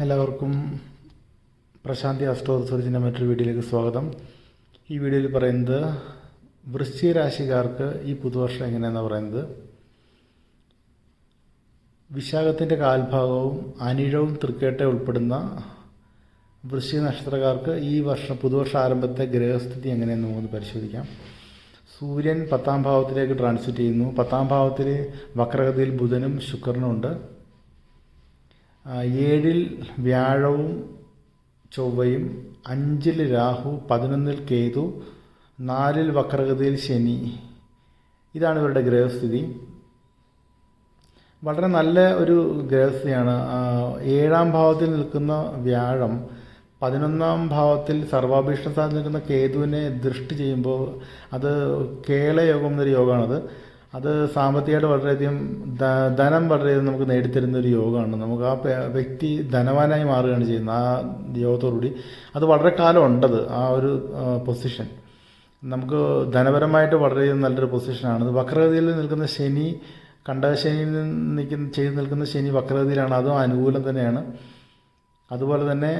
എല്ലാവർക്കും പ്രശാന്തി അസ്ട്രോ റിസർച്ചിന്റെ മറ്റൊരു വീഡിയോയിലേക്ക് സ്വാഗതം. ഈ വീഡിയോയിൽ പറയുന്നത് വൃശ്ചിക രാശിക്കാർക്ക് ഈ പുതുവർഷം എങ്ങനെയാണെന്ന് പറയുന്നത്? വിശാഖത്തിന്റെ കാൽഭാഗവും അനിഴവും തൃക്കേട്ട ഉൾപ്പെടുന്ന വൃശ്ചിക നക്ഷത്രക്കാർക്ക് ഈ വർഷം പുതുവർഷ ആരംഭത്തെ ഗ്രഹസ്ഥിതി എങ്ങനെയെന്ന് നമുക്ക് പരിശോധിക്കാം. സൂര്യൻ പത്താം ഭാവത്തിലേക്ക് ട്രാൻസിറ്റ് ചെയ്യുന്നു. പത്താം ഭാവത്തിൽ വക്രഗതിയിൽ ബുധനും ശുക്രനും ഉണ്ട്. ഏഴിൽ വ്യാഴവും ചൊവ്വയും അഞ്ചിൽ രാഹു പതിനൊന്നിൽ കേതു നാലിൽ വക്രഗതിയിൽ ശനി. ഇതാണ് ഇവരുടെ ഗ്രഹസ്ഥിതി. വളരെ നല്ല ഒരു ഗ്രഹസ്ഥിതിയാണ്. ഏഴാം ഭാവത്തിൽ നിൽക്കുന്ന വ്യാഴം പതിനൊന്നാം ഭാവത്തിൽ സർവാഭീഷ്ട സ്ഥാനത്ത് നിൽക്കുന്ന കേതുവിനെ ദൃഷ്ടി ചെയ്യുമ്പോൾ അത് കേളയോഗം എന്നൊരു യോഗമാണത്. അത് സാമ്പത്തികമായിട്ട് വളരെയധികം ധനം വളരെയധികം നമുക്ക് നേടിത്തരുന്ന ഒരു യോഗമാണ്. നമുക്ക് ആ വ്യക്തി ധനവാനായി മാറുകയാണ് ചെയ്യുന്നത്. ആ യോഗത്തോടുകൂടി അത് വളരെ കാലം ഉണ്ടത് ആ ഒരു പൊസിഷൻ നമുക്ക് ധനപരമായിട്ട് വളരെയധികം നല്ലൊരു പൊസിഷനാണ് വക്രഗതിയിൽ നിൽക്കുന്ന ശനി കണ്ടശനിയിൽ നിൽക്കുന്ന ചെയ്ത് നിൽക്കുന്ന ശനി വക്രഗതിയിലാണ്. അതും അനുകൂലം തന്നെയാണ്. അതുപോലെ തന്നെ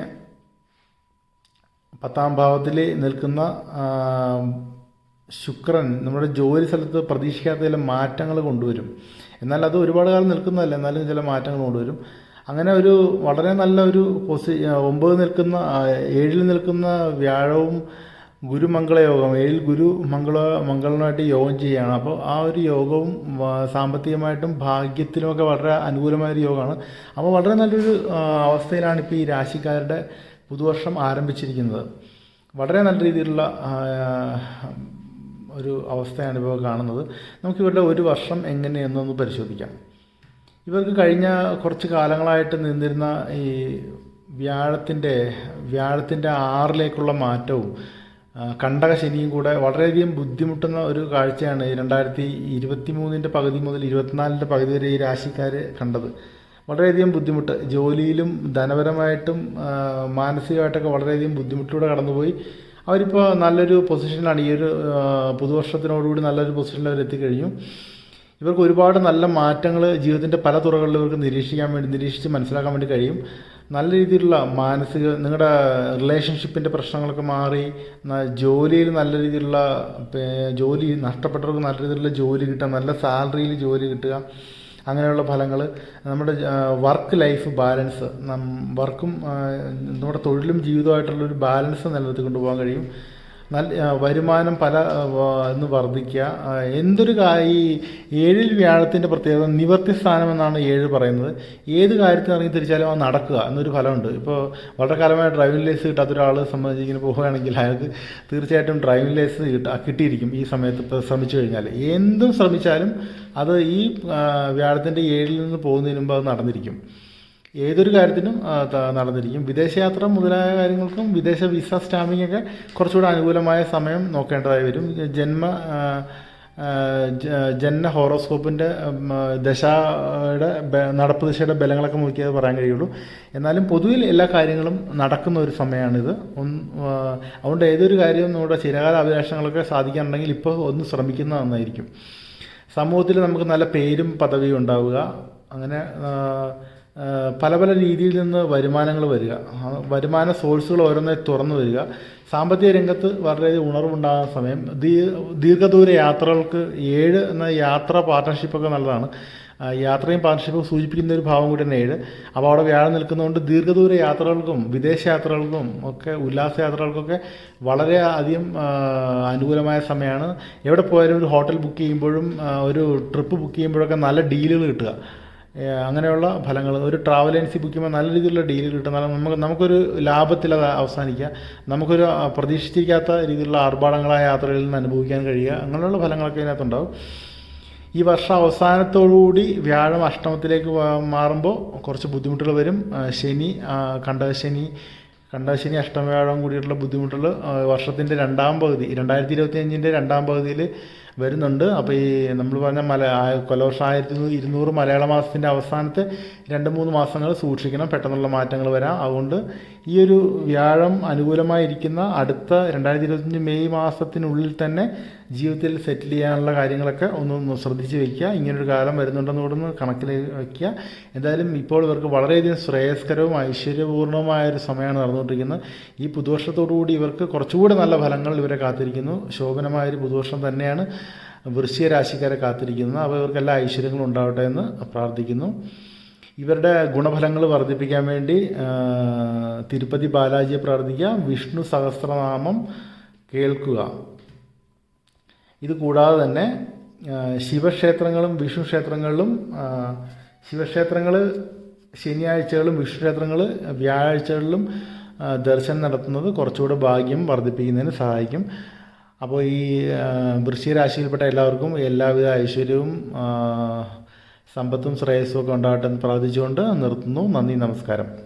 പത്താം ഭാവത്തിൽ നിൽക്കുന്ന ശുക്രൻ നമ്മുടെ ജോലി സ്ഥലത്ത് പ്രതീക്ഷിക്കാത്ത ചില മാറ്റങ്ങൾ കൊണ്ടുവരും. എന്നാൽ അത് ഒരുപാട് കാലം നിൽക്കുന്നതല്ല. എന്നാലും ചില മാറ്റങ്ങൾ കൊണ്ടുവരും. അങ്ങനെ ഒരു വളരെ നല്ല ഒരു പൊസി ഒമ്പത് നിൽക്കുന്ന ഏഴിൽ നിൽക്കുന്ന വ്യാഴവും ഗുരുമംഗളയോഗം ഏഴിൽ ഗുരു മംഗള മംഗളനുമായിട്ട് യോഗം ചെയ്യുകയാണ്. അപ്പോൾ ആ ഒരു യോഗവും സാമ്പത്തികമായിട്ടും ഭാഗ്യത്തിനുമൊക്കെ വളരെ അനുകൂലമായൊരു യോഗമാണ്. അപ്പോൾ വളരെ നല്ലൊരു അവസ്ഥയിലാണ് ഇപ്പോൾ ഈ രാശിക്കാരുടെ പുതുവർഷം ആരംഭിച്ചിരിക്കുന്നത്. വളരെ നല്ല രീതിയിലുള്ള ഒരു അവസ്ഥയാണ് ഇപ്പോൾ കാണുന്നത്. നമുക്ക് ഇവരുടെ ഒരു വർഷം എങ്ങനെയെന്നൊന്ന് പരിശോധിക്കാം. ഇവർക്ക് കഴിഞ്ഞ കുറച്ച് കാലങ്ങളായിട്ട് നിന്നിരുന്ന ഈ വ്യാഴത്തിന്റെ വ്യാഴത്തിന്റെ ആറിലേക്കുള്ള മാറ്റവും കണ്ടക ശനിയും കൂടെ വളരെയധികം ബുദ്ധിമുട്ടുന്ന ഒരു കാഴ്ചയാണ് രണ്ടായിരത്തി ഇരുപത്തി മൂന്നിന്റെ പകുതി മുതൽ ഇരുപത്തിനാലിന്റെ പകുതി വരെ ഈ രാശിക്കാർ കണ്ടത്. വളരെയധികം ബുദ്ധിമുട്ട്. ജോലിയിലും ധനപരമായിട്ടും മാനസികമായിട്ടൊക്കെ വളരെയധികം ബുദ്ധിമുട്ടിലൂടെ കടന്നുപോയി. അവരിപ്പോൾ നല്ലൊരു പൊസിഷനിലാണ്. ഈ ഒരു പുതുവർഷത്തിനോടുകൂടി നല്ലൊരു പൊസിഷനിൽ അവർ എത്തിക്കഴിഞ്ഞു. ഇവർക്ക് ഒരുപാട് നല്ല മാറ്റങ്ങൾ ജീവിതത്തിന്റെ പല തുറകളിൽ ഇവർക്ക് നിരീക്ഷിക്കാൻ വേണ്ടി നിരീക്ഷിച്ച് മനസ്സിലാക്കാൻ വേണ്ടി കഴിയും. നല്ല രീതിയിലുള്ള മാനസിക നിങ്ങളുടെ റിലേഷൻഷിപ്പിന്റെ പ്രശ്നങ്ങളൊക്കെ മാറി ജോലിയിൽ നല്ല രീതിയിലുള്ള ജോലി നഷ്ടപ്പെട്ടവർക്ക് നല്ല രീതിയിലുള്ള ജോലി കിട്ടുക നല്ല സാലറിയിൽ ജോലി കിട്ടുക. അങ്ങനെയുള്ള ഫലങ്ങൾ നമ്മുടെ വർക്ക് ലൈഫ് ബാലൻസ് വർക്കും നമ്മുടെ തൊഴിലും ജീവിതമായിട്ടുള്ളൊരു ബാലൻസ് നിലനിർത്തി കൊണ്ടുപോകാൻ കഴിയും. നല്ല വരുമാനം പല എന്ന് വർദ്ധിക്കുക എന്തൊരു ഈ ഏഴിൽ വ്യാഴത്തിന്റെ പ്രത്യേകത നിവർത്തി സ്ഥാനം എന്നാണ് ഏഴ് പറയുന്നത്. ഏത് കാര്യത്തിൽ ഇറങ്ങി തിരിച്ചാലും അത് നടക്കുക എന്നൊരു ഫലമുണ്ട്. ഇപ്പോൾ വളരെ കാലമായി ഡ്രൈവിംഗ് ലൈസൻസ് കിട്ടാത്ത ഒരാൾ സംബന്ധിച്ച് ഇങ്ങനെ പോവുകയാണെങ്കിൽ അയാൾക്ക് തീർച്ചയായിട്ടും ഡ്രൈവിംഗ് ലൈസൻസ് കിട്ടുക കിട്ടിയിരിക്കും ഈ സമയത്ത് ശ്രമിച്ചു കഴിഞ്ഞാൽ എന്തും ശ്രമിച്ചാലും അത് ഈ വ്യാഴത്തിന്റെ ഏഴിൽ നിന്ന് പോകുന്നതിന് മുമ്പ് അത് നടന്നിരിക്കും. ഏതൊരു കാര്യത്തിനും നടന്നിരിക്കും. വിദേശയാത്ര മുതലായ കാര്യങ്ങൾക്കും വിദേശ വിസ സ്റ്റാമ്പിംഗ് ഒക്കെ കുറച്ചുകൂടെ അനുകൂലമായ സമയം നോക്കേണ്ടതായി വരും. ജന്മ ജന്മ ഹോറോസ്കോപ്പിന്റെ ദശയുടെ നടപ്പ് ദിശയുടെ ബലങ്ങളൊക്കെ നോക്കിയത് പറയാൻ കഴിയുള്ളൂ. എന്നാലും പൊതുവിൽ എല്ലാ കാര്യങ്ങളും നടക്കുന്ന ഒരു സമയമാണിത്. ഒന്ന് അതുകൊണ്ട് ഏതൊരു കാര്യവും നമ്മുടെ ചിരകാല അഭിലാഷങ്ങളൊക്കെ സാധിക്കാനുണ്ടെങ്കിൽ ഇപ്പോൾ ഒന്ന് ശ്രമിക്കുന്നത് നന്നായിരിക്കും. സമൂഹത്തിൽ നമുക്ക് നല്ല പേരും പദവിയും ഉണ്ടാവുക. അങ്ങനെ പല പല രീതിയിൽ നിന്ന് വരുമാനങ്ങൾ വരിക. വരുമാന സോഴ്സുകൾ ഓരോന്നായി തുറന്നു വരിക. സാമ്പത്തിക രംഗത്ത് വളരെ ഉണർവുണ്ടാകുന്ന സമയം ദീ- ദീർഘദൂര യാത്രകൾക്ക് ഏഴ് എന്ന യാത്ര പാർട്ട്ണർഷിപ്പൊക്കെ നല്ലതാണ്. യാത്രയും പാർട്ട്ണർഷിപ്പും സൂചിപ്പിക്കുന്ന ഒരു ഭാവം കൂടി തന്നെ ഏഴ്. അപ്പോൾ അവിടെ വ്യാഴം നിൽക്കുന്നതുകൊണ്ട് ദീർഘദൂര യാത്രകൾക്കും വിദേശ യാത്രകൾക്കും ഒക്കെ ഉല്ലാസ യാത്രകൾക്കൊക്കെ വളരെ അധികം അനുകൂലമായ സമയമാണ്. എവിടെ പോയാലും ഒരു ഹോട്ടൽ ബുക്ക് ചെയ്യുമ്പോഴും ഒരു ട്രിപ്പ് ബുക്ക് ചെയ്യുമ്പോഴൊക്കെ നല്ല ഡീലുകൾ കിട്ടുക. അങ്ങനെയുള്ള ഫലങ്ങൾ. ഒരു ട്രാവൽ ഏജൻസി ബുക്ക് ചെയ്യുമ്പോൾ നല്ല രീതിയിലുള്ള ഡീൽ കിട്ടുന്ന നമുക്ക് നമുക്കൊരു ലാഭത്തിൽ അത് അവസാനിക്കുക. നമുക്കൊരു പ്രതീക്ഷിച്ചിരിക്കാത്ത രീതിയിലുള്ള ആർഭാടങ്ങളായ യാത്രകളിൽ നിന്ന് അനുഭവിക്കാൻ കഴിയുക. അങ്ങനെയുള്ള ഫലങ്ങളൊക്കെ ഇതിനകത്തുണ്ടാവും. ഈ വർഷം അവസാനത്തോടുകൂടി വ്യാഴം അഷ്ടമത്തിലേക്ക് മാറുമ്പോൾ കുറച്ച് ബുദ്ധിമുട്ടുകൾ വരും. ശനി കണ്ടശനി കണ്ടശനി അഷ്ടമ അഷ്ടമവ്യാഴം കൂടിയിട്ടുള്ള ബുദ്ധിമുട്ടുകൾ വർഷത്തിന്റെ രണ്ടാം പകുതി രണ്ടായിരത്തി ഇരുപത്തി അഞ്ചിന്റെ രണ്ടാം പകുതിയിൽ വരുന്നുണ്ട്. അപ്പോൾ ഈ നമ്മൾ പറഞ്ഞ മല കൊല്ലവർഷം ആയിരത്തി ഇരുന്നൂറ് മലയാള മാസത്തിന്റെ അവസാനത്തെ രണ്ട് മൂന്ന് മാസങ്ങൾ സൂക്ഷിക്കണം പെട്ടെന്നുള്ള മാറ്റങ്ങൾ വരാം. അതുകൊണ്ട് ഈ ഒരു വ്യാഴം അനുകൂലമായിരിക്കുന്ന അടുത്ത രണ്ടായിരത്തി ഇരുപത്തഞ്ച് മെയ് മാസത്തിനുള്ളിൽ തന്നെ ജീവിതത്തിൽ സെറ്റിൽ ചെയ്യാനുള്ള കാര്യങ്ങളൊക്കെ ഒന്ന് ശ്രദ്ധിച്ച് വയ്ക്കുക ഇങ്ങനൊരു കാലം വരുന്നുണ്ടെന്ന് കൂടെ ഒന്ന് കണക്കിൽ വയ്ക്കുക എന്തായാലും ഇപ്പോൾ ഇവർക്ക് വളരെയധികം ശ്രേയസ്കരവും ഐശ്വര്യപൂർണമായ ഒരു സമയമാണ് നടന്നുകൊണ്ടിരിക്കുന്നത്. ഈ പുതുവർഷത്തോടുകൂടി ഇവർക്ക് കുറച്ചുകൂടി നല്ല ഫലങ്ങൾ ഇവരെ കാത്തിരിക്കുന്നു. ശോഭനമായൊരു പുതുവർഷം തന്നെയാണ് വൃശ്ചിക രാശിക്കാരെ കാത്തിരിക്കുന്നത്. അപ്പോൾ ഇവർക്കെല്ലാ ഐശ്വര്യങ്ങളും ഉണ്ടാവട്ടെ എന്ന് പ്രാർത്ഥിക്കുന്നു. ഇവരുടെ ഗുണഫലങ്ങൾ വർദ്ധിപ്പിക്കാൻ വേണ്ടി തിരുപ്പതി ബാലാജിയെ പ്രാർത്ഥിക്കുക വിഷ്ണു സഹസ്രനാമം കേൾക്കുക. ഇത് കൂടാതെ തന്നെ ശിവക്ഷേത്രങ്ങളും വിഷ്ണു ക്ഷേത്രങ്ങളിലും ശിവക്ഷേത്രങ്ങൾ ശനിയാഴ്ചകളും വിഷ്ണു ക്ഷേത്രങ്ങൾ വ്യാഴാഴ്ചകളിലും ദർശനം നടത്തുന്നത് കുറച്ചുകൂടെ ഭാഗ്യം വർദ്ധിപ്പിക്കുന്നതിന് സഹായിക്കും. അപ്പോൾ ഈ വൃശ്ചിക രാശിയിൽപ്പെട്ട എല്ലാവർക്കും എല്ലാവിധ ഐശ്വര്യവും സമ്പത്തും ശ്രേയസ്സും ഒക്കെ ഉണ്ടാകട്ടെ എന്ന് പ്രാർത്ഥിച്ചുകൊണ്ട് നിർത്തുന്നു. നന്ദി നമസ്കാരം.